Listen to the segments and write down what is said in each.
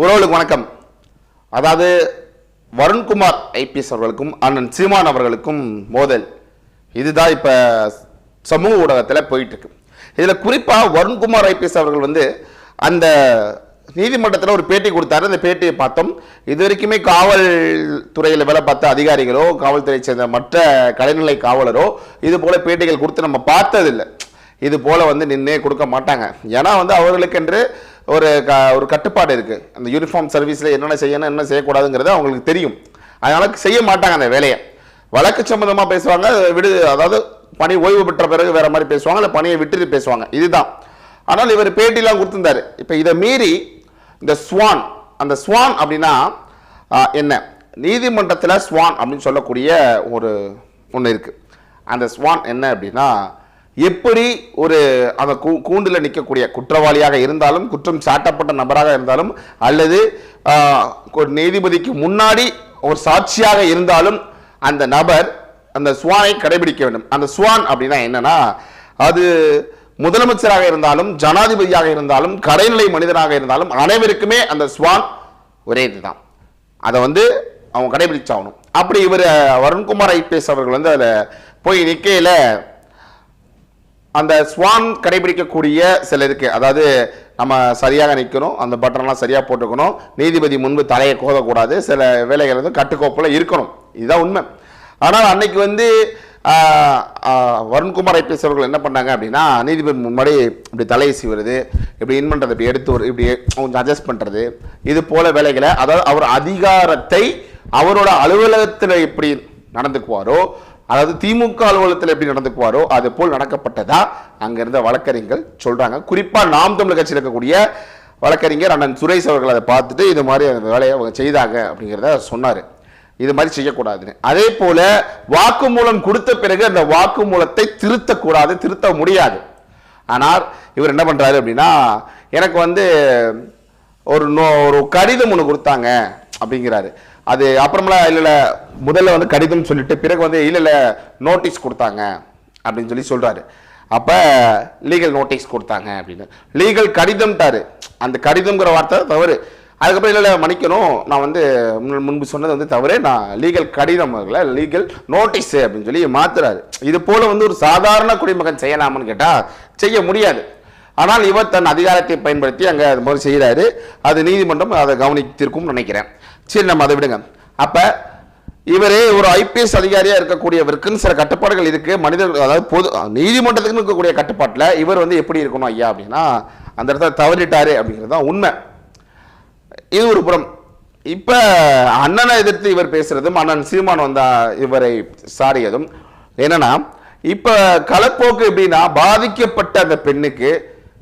உறவுகளுக்கு வணக்கம். அதாவது வருண்குமார் ஐபிஎஸ் அவர்களுக்கும் அண்ணன் சீமான் அவர்களுக்கும் மோதல். இதுதான் இப்போ சமூக ஊடகத்தில் போயிட்டுருக்கு. இதில் குறிப்பாக வருண்குமார் ஐபிஎஸ் அவர்கள் வந்து அந்த நீதிமன்றத்தில் ஒரு பேட்டி கொடுத்தாரு. அந்த பேட்டியை பார்த்தோம். இது வரைக்குமே காவல்துறையில் வேலை பார்த்த அதிகாரிகளோ காவல்துறை சேர்ந்த மற்ற கலைநிலை காவலரோ இது போல பேட்டிகள் கொடுத்து நம்ம பார்த்ததில்லை. இது போல வந்து நின்றே கொடுக்க மாட்டாங்க. ஏன்னா வந்து அவர்களுக்கென்று ஒரு க ஒரு கட்டுப்பாடு இருக்குது அந்த யூனிஃபார்ம் சர்வீஸில் என்னென்ன செய்யணும் என்ன செய்யக்கூடாதுங்கிறது அவங்களுக்கு தெரியும். அதனால் செய்ய மாட்டாங்க அந்த வேலையை. வழக்கு சம்மந்தமாக பேசுவாங்க விடு அதாவது பணி ஓய்வு பெற்ற பிறகு வேறு மாதிரி பேசுவாங்க இல்லை பணியை விட்டுட்டு பேசுவாங்க. இதுதான். ஆனால் இவர் பேட்டிலாம் கொடுத்துருந்தார். இப்போ இதை மீறி இந்த ஸ்வான் அந்த ஸ்வான் அப்படின்னா என்ன? நீதிமன்றத்தில் ஸ்வான் அப்படின்னு சொல்லக்கூடிய ஒரு ஒன்று இருக்குது அந்த ஸ்வான் என்ன அப்படின்னா எப்படி ஒரு அந்த கூ கூண்டில் நிற்கக்கூடிய குற்றவாளியாக இருந்தாலும் குற்றம் சாட்டப்பட்ட நபராக இருந்தாலும் அல்லது ஒரு நீதிபதிக்கு முன்னாடி ஒரு சாட்சியாக இருந்தாலும் அந்த நபர் அந்த சுவானை கடைபிடிக்க வேண்டும். அந்த சுவான் அப்படின்னா என்னன்னா அது முதலமைச்சராக இருந்தாலும் ஜனாதிபதியாக இருந்தாலும் கடைநிலை மனிதனாக இருந்தாலும் அனைவருக்குமே அந்த ஸ்வான் ஒரே இதுதான். அதை வந்து அவங்க கடைபிடிச்சாகணும். அப்படி இவர் வருண்குமார் ஐபிஎஸ் அவர்கள் வந்து அதில் போய் நிற்கையில் அந்த ஸ்வான் கடைபிடிக்கக்கூடிய சில இருக்கு அதாவது நம்ம சரியாக நிற்கணும் அந்த பட்டன்லாம் சரியாக போட்டுக்கணும் நீதிபதி முன்பு தலையை கோதக்கூடாது சில வேலைகள் வந்து கட்டுக்கோப்பில் இருக்கணும். இதுதான் உண்மை. ஆனால் அன்னைக்கு வந்து வருண்குமார் ஐபிஎஸ் அவர்கள் என்ன பண்ணாங்க அப்படின்னா நீதிபதி முன்னாடி இப்படி தலையை சீவுறது இப்படி இன் பண்ணுறது இப்படி எடுத்து ஒரு இப்படி கொஞ்சம் அட்ஜஸ்ட் பண்ணுறது இது போல வேலைகளை அதாவது அவர் அதிகாரத்தை அவரோட அலுவலகத்தில் எப்படி நடந்துக்குவாரோ அதாவது திமுக அலுவலகத்தில் எப்படி நடந்துக்குவாரோ அது போல் நடக்கப்பட்டதா அங்கிருந்த வழக்கறிஞர்கள் சொல்றாங்க. குறிப்பா நாம் தமிழ் கட்சியில் இருக்கக்கூடிய வழக்கறிஞர் அண்ணன் சுரேஷ் அவர்கள் அதை பார்த்துட்டு இது மாதிரி அந்த வேலையை அவங்க செய்தாங்க அப்படிங்கிறத சொன்னார். இது மாதிரி செய்யக்கூடாதுன்னு. அதே போல வாக்குமூலம் கொடுத்த பிறகு அந்த வாக்குமூலத்தை திருத்தக்கூடாது திருத்த முடியாது. ஆனால் இவர் என்ன பண்ணுறாரு அப்படின்னா எனக்கு வந்து ஒரு நோ ஒரு கடிதம் ஒன்று கொடுத்தாங்க அப்படிங்கிறாரு. அது அப்புறமெல்லாம் இல்லை இல்லை முதல்ல வந்து கடிதம் சொல்லிட்டு பிறகு வந்து இல்லை இல்லை நோட்டீஸ் கொடுத்தாங்க அப்படின்னு சொல்லி சொல்கிறாரு அப்போ லீகல் நோட்டீஸ் கொடுத்தாங்க அப்படின்னு. லீகல் கடிதம்ட்டாரு. அந்த கடிதம்ங்கிற வார்த்தை தவறு. அதுக்கப்புறம் இல்லை மன்னிக்கணும். நான் வந்து முன்- முன்பு சொன்னது வந்து தவறு. நான் லீகல் கடிதம் லீகல் நோட்டீஸு அப்படின்னு சொல்லி மாத்துறாரு. இது போல் வந்து ஒரு சாதாரண குடிமகன் செய்யலாமான்னு கேட்டால் செய்ய முடியாது. ஆனால் இவர் தன் அதிகாரத்தை பயன்படுத்தி அங்கே அது மாதிரி செய்கிறாரு அது நீதிமன்றம் அதை கவனித்திருக்கும்னு நினைக்கிறேன். சரி நம்ம அதை விடுங்க. அப்போ இவரே ஒரு ஐபிஎஸ் அதிகாரியாக இருக்கக்கூடியவருக்குன்னு சில கட்டுப்பாடுகள் இருக்குது மனிதர்கள் அதாவது பொது நீதிமன்றத்துக்குன்னு இருக்கக்கூடிய கட்டுப்பாட்டில் இவர் வந்து எப்படி இருக்கணும் ஐயா அப்படின்னா அந்த இடத்துல தவறிட்டாரு அப்படிங்கிறது தான் உண்மை. இது ஒரு புறம். இப்போ அண்ணனை எதிர்த்து இவர் பேசுகிறதும் அண்ணன் சீமான் வந்தா இவரை சாரியதும் என்னன்னா இப்போ களப்போக்கு எப்படின்னா பாதிக்கப்பட்ட அந்த பெண்ணுக்கு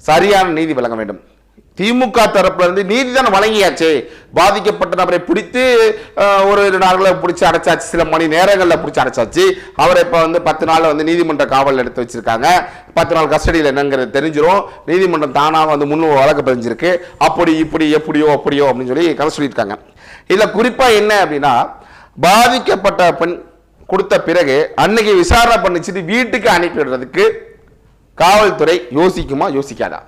சரியான நீதி வழங்க வேண்டும். திமுக தரப்புல இருந்து நீதி தானே வழங்கியாச்சே. பாதிக்கப்பட்ட நபரை பிடித்து ஒரு இரு நாள்களை பிடிச்சி அடைச்சாச்சு. சில மணி நேரங்களில் பிடிச்சி அடைச்சாச்சு. அவரை இப்போ வந்து பத்து நாள் வந்து நீதிமன்ற காவல் எடுத்து வச்சிருக்காங்க. பத்து நாள் கஸ்டடியில் என்னங்கிறது தெரிஞ்சிடும் நீதிமன்றம் தானாக வந்து முன்னூறு வழக்கு பதிஞ்சிருக்கு. அப்படி இப்படி எப்படியோ அப்படியோ அப்படின்னு சொல்லி கதை சொல்லியிருக்காங்க. இதில் குறிப்பாக என்ன அப்படின்னா பாதிக்கப்பட்ட பெண் கொடுத்த பிறகு அன்னைக்கு விசாரணை பண்ணிச்சுட்டு வீட்டுக்கு அனுப்பிடுறதுக்கு காவல்துறை யோசிக்குமா யோசிக்காதா?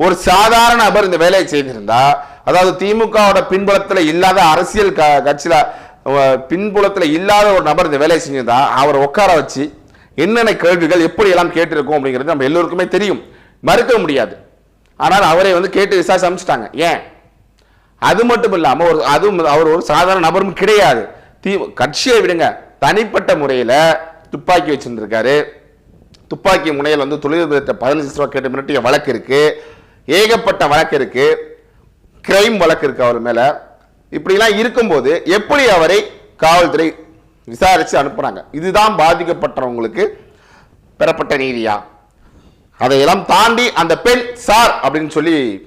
ஒரு சாதாரண நபர் இந்த வேலையை செய்திருந்தா அதாவது திமுகவோட பின்புலத்தில் இல்லாத அரசியல் க கட்சியில் பின்புலத்தில் இல்லாத ஒரு நபர் இந்த வேலையை செஞ்சிருந்தா அவரை உட்கார வச்சு என்னென்ன கேள்விகள் எப்படி எல்லாம் கேட்டிருக்கோம் அப்படிங்கிறது நம்ம எல்லோருக்குமே தெரியும். மறுக்க முடியாது. ஆனால் அவரை வந்து கேட்டு விசாரிச்சு அமைச்சிட்டாங்க ஏன்? அது மட்டும் இல்லாமல் ஒரு அதுவும் அவர் ஒரு சாதாரண நபரும் கிடையாது. தீ கட்சியை விடுங்க. தனிப்பட்ட முறையில் துப்பாக்கி வச்சுருந்துருக்காரு. துப்பாக்கி முனையில் வந்து தொழில்நுட்பத்தை பதினஞ்சு ரூபா கேட்டு மிரட்டிய வழக்கு இருக்குது ஏகப்பட்ட வழக்கு இருக்கு. கிரைம் வழக்கு இருக்கு அவர் மேல. இப்படிலாம் இருக்கும்போது எப்படி அவரை காவல்துறை விசாரிச்சு அனுப்புறாங்க? இதுதான் பாதிக்கப்பட்டவங்களுக்கு பெறப்பட்ட நீதியா? அதையெல்லாம் தாண்டி அந்த பெண் சார் அப்படின்னு சொல்லி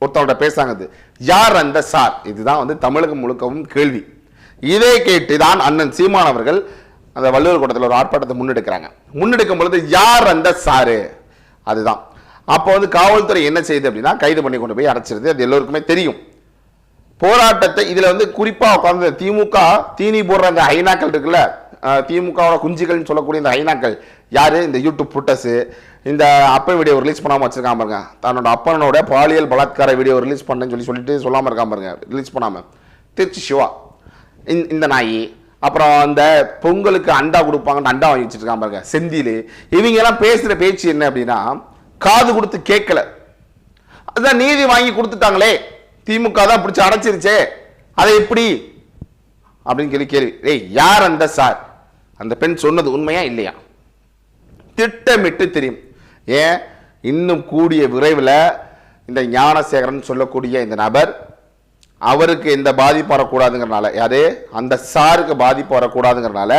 ஒருத்தவர்கிட்ட பேசுறாங்க யார் அந்த சார்? இதுதான் வந்து தமிழகம் முழுக்கவும் கேள்வி. இதை கேட்டு தான் அண்ணன் சீமான் அவர்கள் அந்த வள்ளுவர் கூட்டத்தில் ஒரு ஆர்ப்பாட்டத்தை முன்னெடுக்கிறாங்க. முன்னெடுக்கும் பொழுது யார் அந்த சாரு? அதுதான். அப்போ வந்து காவல்துறை என்ன செய்யுது அப்படின்னா கைது பண்ணி கொண்டு போய் அடைச்சிருது. அது எல்லோருக்குமே தெரியும். போராட்டத்தை இதில் வந்து குறிப்பாக உட்காந்து திமுக தீனி போடுற அந்த ஐநாக்கள் இருக்குல்ல திமுகவோட குஞ்சுகள்னு சொல்லக்கூடிய இந்த ஐநாக்கள். யார்? இந்த யூடியூப் புட்டஸு இந்த அப்பன் வீடியோ ரிலீஸ் பண்ணாமல் வச்சுருக்காம பாருங்க. தன்னோட அப்பனோட பாலியல் பலாத்கார வீடியோ ரிலீஸ் பண்ணேன்னு சொல்லி சொல்லிட்டு சொல்லாமல் இருக்காம பாருங்க. ரிலீஸ் பண்ணாமல் திருச்சி சிவா. இந்த- இந்த நாய். அப்புறம் அந்த பொங்கலுக்கு அண்டா கொடுப்பாங்கன்னு அண்டா வாங்கி வச்சுருக்காம பாருங்க. செந்தில். இவங்க எல்லாம் பேசுகிற பேச்சு என்ன அப்படின்னா காது கொடுத்து கேட்கல. அதுதான் நீதி வாங்கி கொடுத்துட்டாங்களே. திமுக தான் பிடிச்சி அடைச்சிருச்சே. அதை எப்படி? அப்படின்னு சொல்லி கேள்வி. ஏய் யார் அந்த சார்? அந்த பெண் சொன்னது உண்மையா இல்லையா? திட்டமிட்டு தெரியும். ஏன்? இன்னும் கூடிய விரைவில் இந்த ஞானசேகரன் சொல்லக்கூடிய இந்த நபர் அவருக்கு எந்த பாதிப்பு வரக்கூடாதுங்கிறனால யாரு? அந்த சாருக்கு பாதிப்பு வரக்கூடாதுங்கிறனால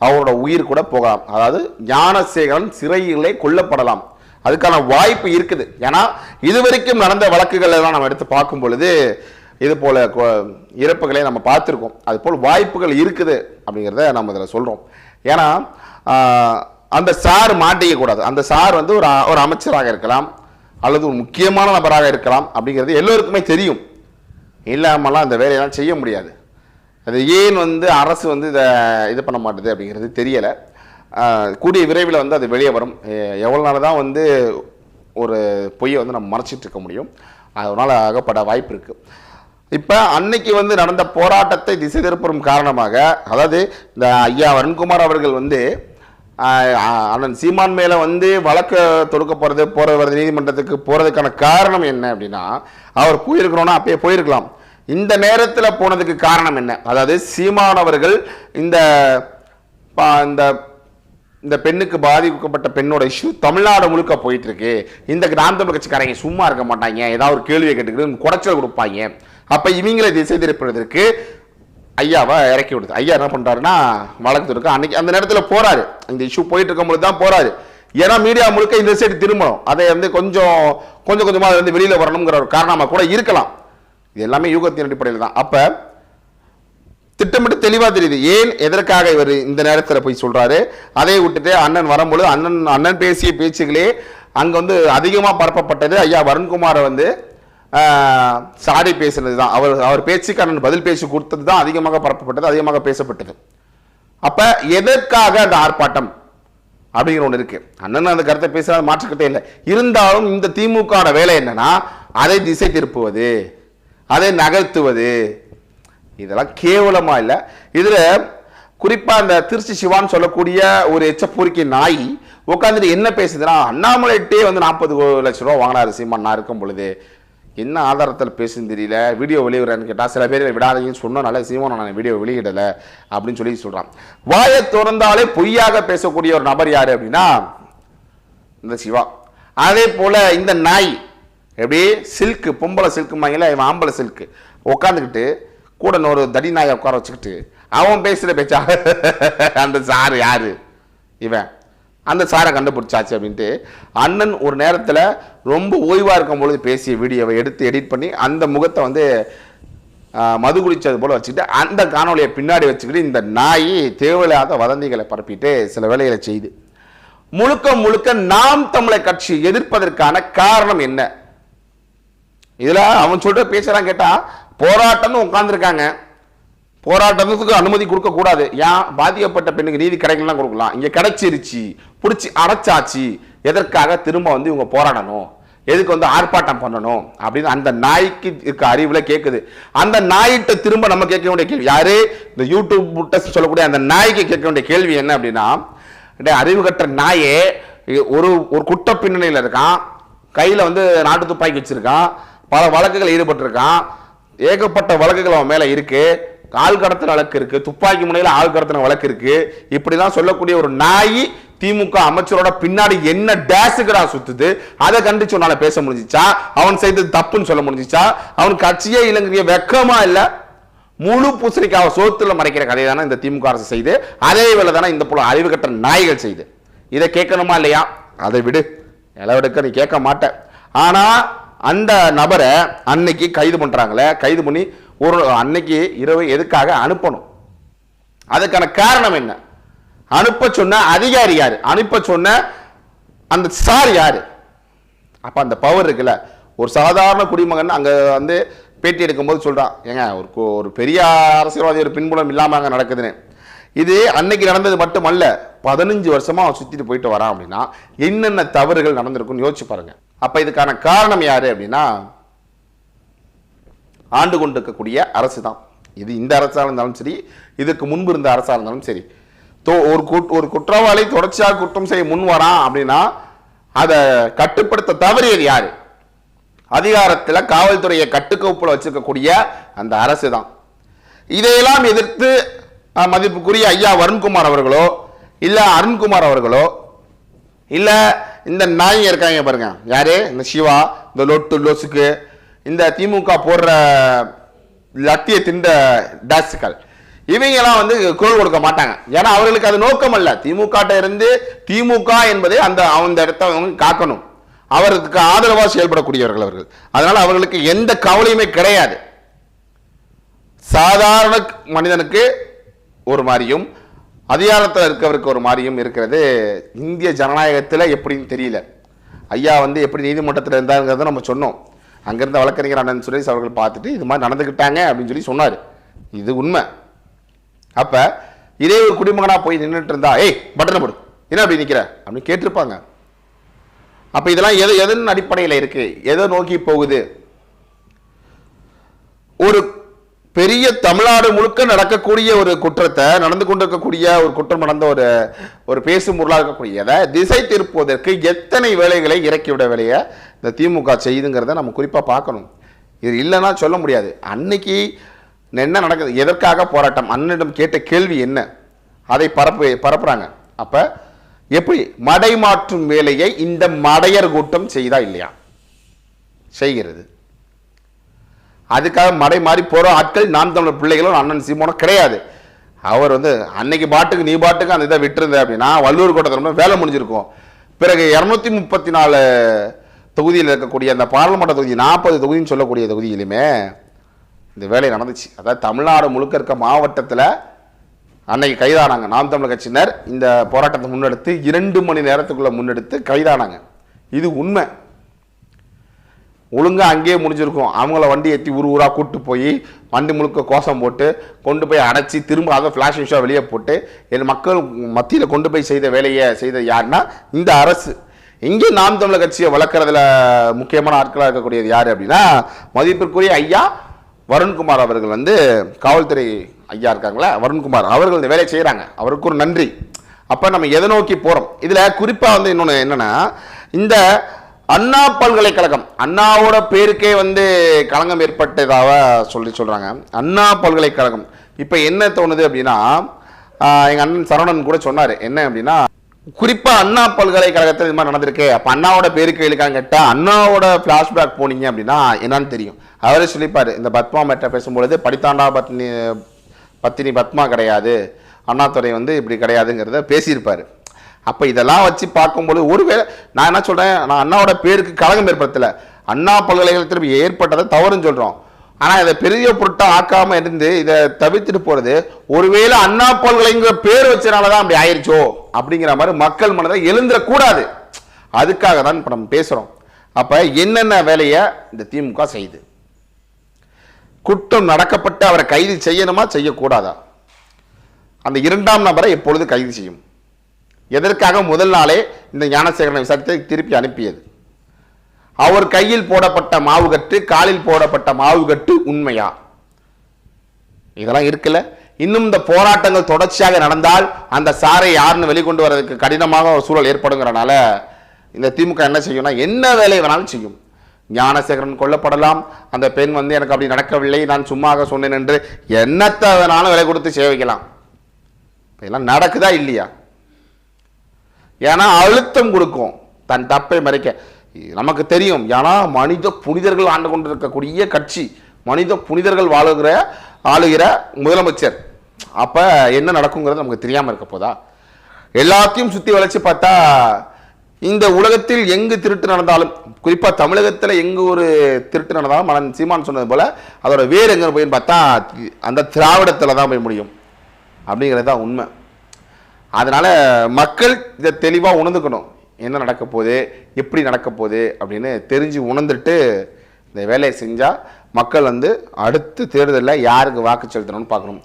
அவரோட உயிர் கூட போகலாம். அதாவது ஞானசேகரன் சிறையிலே கொல்லப்படலாம். அதுக்கான வாய்ப்பு இருக்குது. ஏன்னா இதுவரைக்கும் நடந்த வழக்குகள் எல்லாம் நம்ம எடுத்து பார்க்கும் பொழுது இது போல கொ- இறப்புகளை நம்ம பார்த்துருக்கோம். அது போல் வாய்ப்புகள் இருக்குது அப்படிங்கிறத நம்ம இதில் சொல்கிறோம் ஏன்னா அந்த சார் மாட்டிக்கக்கூடாது அந்த சார் வந்து ஒரு ஒரு அமைச்சராக இருக்கலாம் அல்லது ஒரு முக்கியமான நபராக இருக்கலாம் அப்படிங்கிறது எல்லோருக்குமே தெரியும். இல்லாமலாம் அந்த வேலையெல்லாம் செய்ய முடியாது. அது ஏன் வந்து அரசு வந்து இதை இது பண்ண மாட்டுது அப்படிங்கிறது தெரியலை. கூடிய விரைவில் வந்து அது வெளியே வரும். எவ்வளோ நாள் தான் வந்து ஒரு பொய்யை வந்து நம்ம மறைச்சிட்டு இருக்க முடியும். அதனால் ஆகப்பட வாய்ப்பு இருக்குது இப்போ அன்னைக்கு வந்து நடந்த போராட்டத்தை திசை திருப்பும் காரணமாக அதாவது இந்த ஐயா வருண்குமார் அவர்கள் வந்து அண்ணன் சீமான் மேலே வந்து வழக்கு தொடுக்க போகிறது போகிறது வருது நீதிமன்றத்துக்கு போகிறதுக்கான காரணம் என்ன அப்படின்னா அவர் போயிருக்கிறோன்னா அப்பயே போயிருக்கலாம். இந்த நேரத்தில் போனதுக்கு காரணம் என்ன? அதாவது சீமான் அவர்கள் இந்த பா- இந்த இந்த பெண்ணுக்கு பாதிக்கப்பட்ட பெண்ணோட இஷ்யூ தமிழ்நாடு முழுக்க போயிட்டு இருக்கு இந்த கிராம தமிழ் கட்சிக்காரங்க சும்மா இருக்க மாட்டாங்க. ஏதாவது ஒரு கேள்வியை கேட்டுக்கிட்டு குடைச்சல் கொடுப்பாங்க. அப்ப இவங்களை திசை திருப்பதற்கு ஐயாவை இறக்கி விடுது. ஐயா என்ன பண்றாருன்னா வழக்கு இருக்கு அன்னைக்கு அந்த நேரத்தில் போறாரு. இந்த இஷ்யூ போயிட்டு இருக்கும்போது தான் போறாரு. ஏன்னா மீடியா முழுக்க இந்த சைடு திரும்பணும். அதை வந்து கொஞ்சம் கொஞ்சம் கொஞ்சமாக வந்து வெளியில் வரணுங்கிற ஒரு காரணமாக கூட இருக்கலாம். இது எல்லாமே யூகத்தின் அடிப்படையில் தான். அப்போ திட்டமிட்டு தெளிவாக தெரியுது. ஏன் எதற்காக இவர் இந்த நேரத்தில் போய் சொல்கிறாரு அதை விட்டுட்டு அண்ணன் வரும்பொழுது அண்ணன் அண்ணன் பேசிய பேச்சுகளே அங்கே வந்து அதிகமாக பரப்பப்பட்டது. ஐயா வருண்குமாரை வந்து சாரி சாடி பேசினது தான் அவர் அவர் பேச்சுக்கு அண்ணன் பதில் பேச்சு கொடுத்தது தான் அதிகமாக பரப்பப்பட்டது அதிகமாக பேசப்பட்டது. அப்போ எதற்காக அந்த ஆர்ப்பாட்டம்? அப்படிங்கிற ஒன்று இருக்குது அண்ணன் அந்த கருத்தை பேசுறது மாற்றுக்கிட்டே இல்லை. இருந்தாலும் இந்த திமுக வேலை என்னன்னா அதை திசை திருப்புவது அதை நகர்த்துவது இதெல்லாம் கேவலமா இல்லை. இதில் குறிப்பாக அந்த திருச்சி சிவான்னு சொல்லக்கூடிய ஒரு எச்சப்பூரிக்கை நாய் உட்காந்துட்டு என்ன பேசுதுன்னா அண்ணாமலைட்டே வந்து நாற்பது லட்ச ரூபா வாங்கினாரு சீமான் நான் இருக்கும் பொழுது. என்ன ஆதாரத்தில் பேசுன்னு தெரியல. வீடியோ வெளியிடுறேன்னு கேட்டால் சில பேர் விடாதீங்கன்னு சொன்னனால சீமான் நான் வீடியோ வெளியிடலை அப்படின்னு சொல்லி சொல்கிறான் வாயை திறந்தாலே பொய்யாக பேசக்கூடிய ஒரு நபர் யார் அப்படின்னா இந்த சிவா. அதே போல் இந்த நாய் எப்படி? சில்க்கு பொம்பளை சில்க்குமாங்களா இவன் ஆம்பளை சில்க்கு. உட்காந்துக்கிட்டு கூட ஒரு தடி நாயை உட்கார வச்சுக்கிட்டு அவன் பேசுகிற பேச்சா? அந்த சாரு யாரு? இவன். அந்த சாரை கண்டுபிடிச்சாச்சு அப்படின்ட்டு அண்ணன் ஒரு நேரத்தில் ரொம்ப ஓய்வாக இருக்கும் பொழுது பேசிய வீடியோவை எடுத்து எடிட் பண்ணி அந்த முகத்தை வந்து மது குடித்தது போல வச்சுக்கிட்டு அந்த காணொலியை பின்னாடி வச்சுக்கிட்டு இந்த நாய் தேவையில்லாத வதந்திகளை பரப்பிட்டு சில வேலைகளை செய்யுது முழுக்க முழுக்க நாம் தமிழர் கட்சி எதிர்ப்பதற்கான காரணம் என்ன? இதில் அவன் சொல்கிற பேச்செல்லாம் கேட்டால் போராட்டம்னு உட்காந்துருக்காங்க போராட்டத்துக்கு அனுமதி கொடுக்கக்கூடாது ஏன்? பாதிக்கப்பட்ட பெண்ணுக்கு நீதி கிடைக்கலாம் கொடுக்கலாம். இங்கே கிடைச்சிருச்சு. பிடிச்சி அடைச்சாச்சு. எதற்காக? திரும்ப வந்து இவங்க போராடணும். எதுக்கு வந்து ஆர்ப்பாட்டம் பண்ணணும்? அப்படின்னு அந்த நாய்க்கு இருக்க அறிவில் கேட்குது அந்த நாய்கிட்ட திரும்ப நம்ம கேட்க வேண்டிய கேள்வி. யாரு? இந்த யூடியூப் சொல்லக்கூடிய அந்த நாய்க்கு கேட்க வேண்டிய கேள்வி என்ன அப்படின்னா அறிவு கட்ட நாயே ஒரு ஒரு குட்ட பின்னணியில் இருக்கான். கையில் வந்து நாட்டு துப்பாக்கி வச்சிருக்கான். பல வழக்குகள் ஈடுபட்டிருக்கான். ஏகப்பட்ட வழக்குகள் அவன் மேலே இருக்குது ஆள் கடத்தின வழக்கு இருக்குது துப்பாக்கி முனையில் ஆள் கடத்தின வழக்கு இருக்கு. இப்படிலாம் சொல்லக்கூடிய ஒரு நாய் திமுக அமைச்சரோட பின்னாடி என்ன டேஸுக்குடா சுத்துது? அதை கண்டிச்சு உன்னால பேச முடிஞ்சிச்சா? அவன் செய்தது தப்புன்னு சொல்ல முடிஞ்சிச்சா? அவன் கட்சியே இல்லைங்கிற வெக்கமா இல்லை? முழு பூசணிக்காவை சோத்துல மறைக்கிற கதையை தானே இந்த திமுக அரசு செய்து அதே வேலை தானே இந்த போல அறிவு கட்ட நாய்கள் செய்து. இதை கேட்கணுமா இல்லையா? அதை விடு. நிலவெடுக்க நீ கேட்க மாட்டேன் ஆனால் அந்த நபரை அன்னைக்கு கைது பண்ணுறாங்களே கைது பண்ணி ஒரு அன்னைக்கு இரவு எதுக்காக அனுப்பணும்? அதுக்கான காரணம் என்ன? அனுப்ப சொன்ன அதிகாரி யார்? அனுப்ப சொன்ன அந்த சார் யார்? அப்போ அந்த பவர் இருக்குல்ல ஒரு சாதாரண குடிமகன் அங்கே வந்து பேட்டி எடுக்கும்போது சொல்கிறான் ஏங்க ஒரு ஒரு பெரிய அரசியல்வாதி ஒரு பின்புலம் இல்லாமல் அங்கே நடக்குதுன்னு. இது அன்னைக்கு நடந்தது மட்டுமல்ல பதினஞ்சு வருஷமா அவன் சுத்திட்டு போயிட்டு வரான் அப்படின்னா என்னென்ன தவறுகள் நடந்திருக்குன்னு யோசிச்சு பாருங்க. அப்ப இதுக்கான காரணம் யாரு அப்படின்னா ஆண்டு கொண்டிருக்கக்கூடிய அரசு தான். இது இந்த அரசாக இருந்தாலும் சரி இதுக்கு முன்பு இருந்த அரசாக இருந்தாலும் சரி. தோ ஒரு குட் ஒரு குற்றவாளி தொடர்ச்சியாக குற்றம் செய்ய முன் வரான் அப்படின்னா அதை கட்டுப்படுத்த தவறியது யாரு? அதிகாரத்தில் காவல்துறையை கட்டுக்கோப்பில் வச்சிருக்கக்கூடிய அந்த அரசு தான். இதையெல்லாம் எதிர்த்து மதிப்புக்குரிய ஐயா வருண்குமார் அவர்களோ இல்லை அருண்குமார் அவர்களோ இல்லை இந்த நாய் இருக்காங்க பாருங்க. யாரு? இந்த சிவா இந்த லொட்டு லொசுக்கு இந்த திமுக போடுற லத்திய திண்ட டாஸ்கள் இவங்கெல்லாம் வந்து குரல் கொடுக்க மாட்டாங்க. ஏன்னா அவர்களுக்கு அது நோக்கம் அல்ல. திமுக இருந்து திமுக என்பதை அந்த அந்த இடத்த அவங்க காக்கணும். அவருக்கு ஆதரவாக செயல்படக்கூடியவர்கள் அவர்கள். அதனால அவர்களுக்கு எந்த கவலையுமே கிடையாது. சாதாரண மனிதனுக்கு ஒரு மாதிரியும் அதிகாரத்தில் இருக்கவருக்கு ஒரு மாதிரியும் இருக்கிறது. இந்திய ஜனநாயகத்தில் எப்படின்னு தெரியல. ஐயா வந்து எப்படி நீதிமன்றத்தில் இருந்தாங்கிறத நம்ம சொன்னோம். அங்கேருந்த வழக்கறிஞர் அண்ணன் சுரேஷ் அவர்கள் பார்த்துட்டு இது மாதிரி நடந்துக்கிட்டாங்க அப்படின்னு சொல்லி சொன்னார். இது உண்மை. அப்போ இதே ஒரு குடிமகனாக போய் நின்றுட்டு இருந்தா ஏய் பட்டனை போடு. என்ன அப்படி நிற்கிற அப்படின்னு கேட்டிருப்பாங்க. அப்போ இதெல்லாம் எது எதன் அடிப்படையில் இருக்குது எதை நோக்கி போகுது? ஒரு பெரிய தமிழ்நாடு முழுக்க நடக்கக்கூடிய ஒரு குற்றத்தை நடந்து கொண்டிருக்கக்கூடிய ஒரு குற்றம் நடந்த ஒரு ஒரு பேசும் பொருளாக இருக்கக்கூடியதை திசை திருப்புவதற்கு எத்தனை வேலைகளை இறக்கிவிட வேலையை இந்த திமுக செய்யுதுங்கிறத நம்ம குறிப்பாக பார்க்கணும். இது இல்லைன்னா சொல்ல முடியாது. அன்னைக்கு என்ன நடக்குது? எதற்காக போராட்டம்? அண்ணனிடம் கேட்ட கேள்வி என்ன? அதை பரப்பு பரப்புறாங்க. அப்போ எப்படி மடை மாற்றும் வேலையை இந்த மடையர் கூட்டம் செய்தா இல்லையா? செய்கிறது. அதுக்காக மடை மாறி போகிற ஆட்கள் நாம் தமிழர் பிள்ளைகளும் அண்ணன் சீமோனும் கிடையாது. அவர் வந்து அன்னைக்கு பாட்டுக்கு நீ பாட்டுக்கு அந்த இதை விட்டுருந்த அப்படின்னா. வள்ளூர் கோட்டத்தில் வேலை முடிஞ்சிருக்கும். பிறகு இரநூத்தி முப்பத்தி நாலு தொகுதியில் இருக்கக்கூடிய அந்த பாராளுமன்ற தொகுதி நாற்பது தொகுதின்னு சொல்லக்கூடிய தொகுதியிலுமே இந்த வேலை நடந்துச்சு. அதாவது தமிழ்நாடு முழுக்க இருக்க மாவட்டத்தில் அன்னைக்கு கைதானாங்க நாம் தமிழர் கட்சியினர். இந்த போராட்டத்தை முன்னெடுத்து இரண்டு மணி நேரத்துக்குள்ளே முன்னெடுத்து கைதானாங்க. இது உண்மை. ஒழுங்காக அங்கேயே முடிஞ்சிருக்கும். அவங்கள வண்டி ஏற்றி ஊர் ஊராக கூப்பிட்டு போய் வண்டி முழுக்க கோஷம் போட்டு கொண்டு போய் அடைச்சி திரும்ப அதை ஃப்ளாஷ் விஷயம் வெளியே போட்டு என் மக்கள் மத்தியில் கொண்டு போய் செய்த வேலையை செய்தது யாருன்னா இந்த அரசு. இங்கே நாம் தமிழர் கட்சியை வளர்க்குறதுல முக்கியமான ஆட்களாக இருக்கக்கூடியது யார் அப்படின்னா மதிப்பிற்குரிய ஐயா வருண்குமார் அவர்கள் வந்து காவல்துறை ஐயா இருக்காங்களா? வருண்குமார் அவர்கள் இந்த வேலையை செய்கிறாங்க அவருக்கு ஒரு நன்றி. அப்போ நம்ம எதை நோக்கி போகிறோம் இதில் குறிப்பாக வந்து இன்னொன்று என்னென்னா இந்த அண்ணா பல்கலைக்கழகம். அண்ணாவோட பேருக்கே வந்து களங்கம் ஏற்பட்டதாக சொல்லி சொல்கிறாங்க அண்ணா பல்கலைக்கழகம். இப்போ என்ன தோணுது அப்படின்னா எங்கள் அண்ணன் சரவணன் கூட சொன்னார். என்ன அப்படின்னா குறிப்பாக அண்ணா பல்கலைக்கழகத்தில் இது மாதிரி நடந்திருக்கு. அப்போ அண்ணாவோட பேருக்கு எழுக்கான்னு கேட்டால் அண்ணாவோட ஃப்ளாஷ்பேக் போனீங்க அப்படின்னா என்னான்னு தெரியும். அவரே சொல்லிப்பார் இந்த பத்மா மேட்டை பேசும்பொழுது படித்தாண்டா பத்னி பத்தினி பத்மா கிடையாது. அண்ணாதுரை வந்து இப்படி கிடையாதுங்கிறத பேசியிருப்பார். அப்போ இதெல்லாம் வச்சு பார்க்கும்போது ஒருவேளை நான் என்ன சொல்கிறேன் நான் அண்ணாவோட பேருக்கு கழகம் ஏற்படுத்தலை. அண்ணா பல்கலைக்கழகத்தில் ஏற்பட்டதை தவறுன்னு சொல்கிறோம் ஆனால் இதை பெரிய பொருட்டாக ஆக்காமல் இருந்து இதை தவிர்த்துட்டு போகிறது ஒருவேளை அண்ணா பல்கலைங்கிற பேர் வச்சனால தான் அப்படி ஆயிடுச்சோ அப்படிங்கிற மாதிரி மக்கள் மனதில் எழுந்துடக்கூடாது அதுக்காக தான் இப்போ நம்ம பேசுகிறோம் அப்போ என்னென்ன வேலையை இந்த திமுக செய்யுது? குற்றம் நடக்கப்பட்டு அவரை கைது செய்யணுமா செய்யக்கூடாதா? அந்த இரண்டாம் நபரை எப்பொழுது கைது செய்யும்? எதற்காக முதல் நாளே இந்த ஞானசேகரனை விசாரித்து திருப்பி அனுப்பியது? அவர் கையில் போடப்பட்ட மாவு கட்டு காலில் போடப்பட்ட மாவு கட்டு உண்மையா? இதெல்லாம் இருக்குல்ல இன்னும் இந்த போராட்டங்கள் தொடர்ச்சியாக நடந்தால் அந்த சாரை யாருன்னு வெளிக்கொண்டு வர்றதுக்கு கடினமாக ஒரு சூழல் ஏற்படுங்கிறனால இந்த திமுக என்ன செய்யும்னா என்ன வேலை வேணாலும் செய்யும். ஞானசேகரன் கொல்லப்படலாம். அந்த பெண் வந்து எனக்கு அப்படி நடக்கவில்லை நான் சும்மாக சொன்னேன் என்று என்னத்தை வேணாலும் விலை கொடுத்து சேவிக்கலாம். இதெல்லாம் நடக்குதா இல்லையா? ஏன்னா அழுத்தம் கொடுக்கும். தன் தப்பை மறைக்க. நமக்கு தெரியும் ஏன்னா மனித புனிதர்கள் ஆண்டு கொண்டிருக்கக்கூடிய கட்சி மனித புனிதர்கள் வாழுகிற ஆளுகிற முதலமைச்சர். அப்போ என்ன நடக்குங்கிறது நமக்கு தெரியாமல் இருக்க போதா? எல்லாத்தையும் சுற்றி வளைச்சி பார்த்தா இந்த உலகத்தில் எங்கு திருட்டு நடந்தாலும் குறிப்பாக தமிழகத்தில் எங்கு ஒரு திருட்டு நடந்தாலும் மனன் சீமான் சொன்னது போல் அதோட வேர் எங்கே போயின்னு பார்த்தா அந்த திராவிடத்தில் தான் போய் முடியும். அப்படிங்கிறது தான் உண்மை. அதனால் மக்கள் இதை தெளிவாக உணர்ந்துக்கணும். என்ன நடக்க போகுது? எப்படி நடக்க போகுது? அப்படின்னு தெரிஞ்சு உணர்ந்துட்டு இந்த வேலையை செஞ்சால் மக்கள் வந்து அடுத்த தேர்தலில் யாருக்கு வாக்கு செலுத்தணும்னு பார்க்கணும்.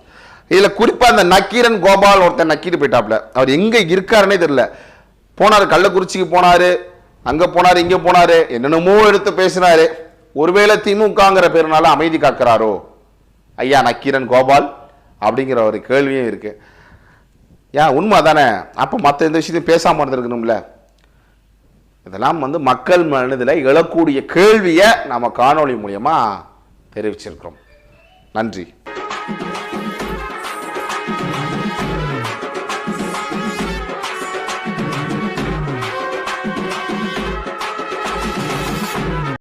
இதில் குறிப்பாக அந்த நக்கீரன் கோபால் ஒருத்தன் நக்கிட்டு போயிட்டாப்ல அவர் எங்கே இருக்காருன்னே தெரில போனார் கள்ளக்குறிச்சிக்கு போனார் அங்கே போனார் இங்கே போனாரு என்னென்னமோ எடுத்து பேசினார். ஒருவேளை திமுகங்கிற பேருனால அமைதி காக்கிறாரோ? ஐயா நக்கீரன் கோபால் அப்படிங்கிற ஒரு கேள்வியும் இருக்குது ஏன் உண்மை தானே அப்போ மற்ற எந்த விஷயத்தையும் பேசாமல் இருந்திருக்கணும்ல? இதெல்லாம் வந்து மக்கள் மனதில் எழக்கூடிய கேள்வியை நாம் காணொளி மூலியமாக தெரிவிச்சிருக்கிறோம். நன்றி.